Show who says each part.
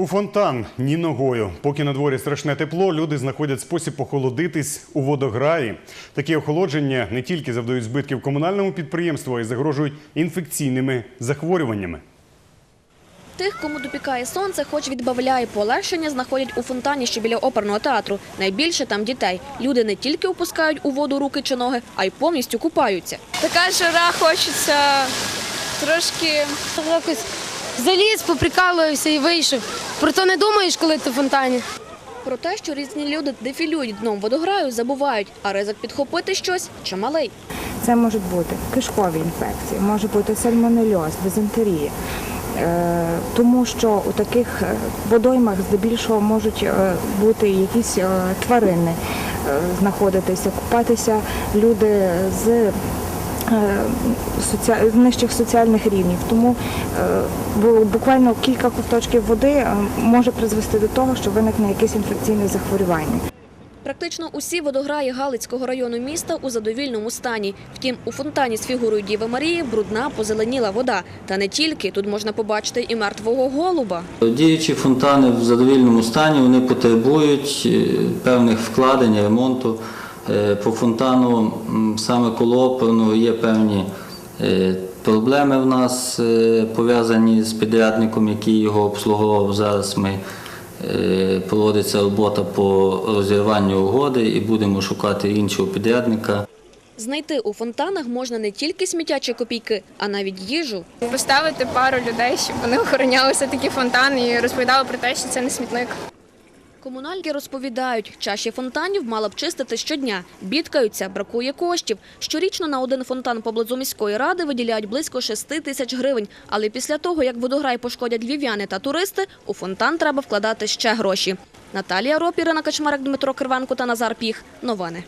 Speaker 1: У фонтан ні ногою. Поки на дворі страшне тепло, люди знаходять спосіб охолодитись у водограї. Такі охолодження не тільки завдають збитків комунальному підприємству, а й загрожують інфекційними захворюваннями.
Speaker 2: Тих, кому допікає сонце, хоч відбавляє полегшення, знаходять у фонтані, що біля оперного театру. Найбільше там дітей. Люди не тільки опускають у воду руки чи ноги, а й повністю купаються.
Speaker 3: Така жара, хочеться трошки
Speaker 4: Якось заліз, поприкалувався і вийшов. Про то не думаєш, коли ти в фонтані.
Speaker 2: Про те, що різні люди дефілюють дном водограю, забувають, а ризик підхопити щось чималий.
Speaker 5: Це можуть бути кишкові інфекції, може бути сальмонельоз, дизентерія. Е, Тому що у таких е, водоймах здебільшого можуть е, бути якісь тварини знаходитися, купатися люди з нижчих соціальних рівнів. Тому е, буквально кілька ковточків води е, може призвести до того, що виникне якесь інфекційне захворювання.
Speaker 2: Практично усі водограї Галицького району міста у задовільному стані. Втім, у фонтані з фігурою Діви Марії брудна позеленіла вода. Та не тільки тут можна побачити і мертвого голуба.
Speaker 6: Діючі фонтани в задовільному стані вони потребують е, певних вкладень, ремонту. Е, По фонтану саме коло оперного є певні е, проблеми в нас е, пов'язані з підрядником, який його обслуговував. Зараз ми проводиться робота по розірванню угоди і будемо шукати іншого підрядника.
Speaker 2: Знайти у фонтанах можна не тільки сміттячі копійки, а навіть їжу.
Speaker 3: поставити пару людей, щоб вони охороняли все таки фонтан і розповідали про те, що це не смітник.
Speaker 2: Комунальники розповідають, чаші фонтанів мала б чистити щодня. Бідкаються, бракує коштів. Щорічно на один фонтан поблизу міської ради виділяють близько 6 тисяч гривень. Але після того, як водограй пошкодять львів'яни та туристи, у фонтан треба вкладати ще гроші. Наталія Роп, Ірина Качмарик, Дмитро Кривенко та Назар Піх. Новини.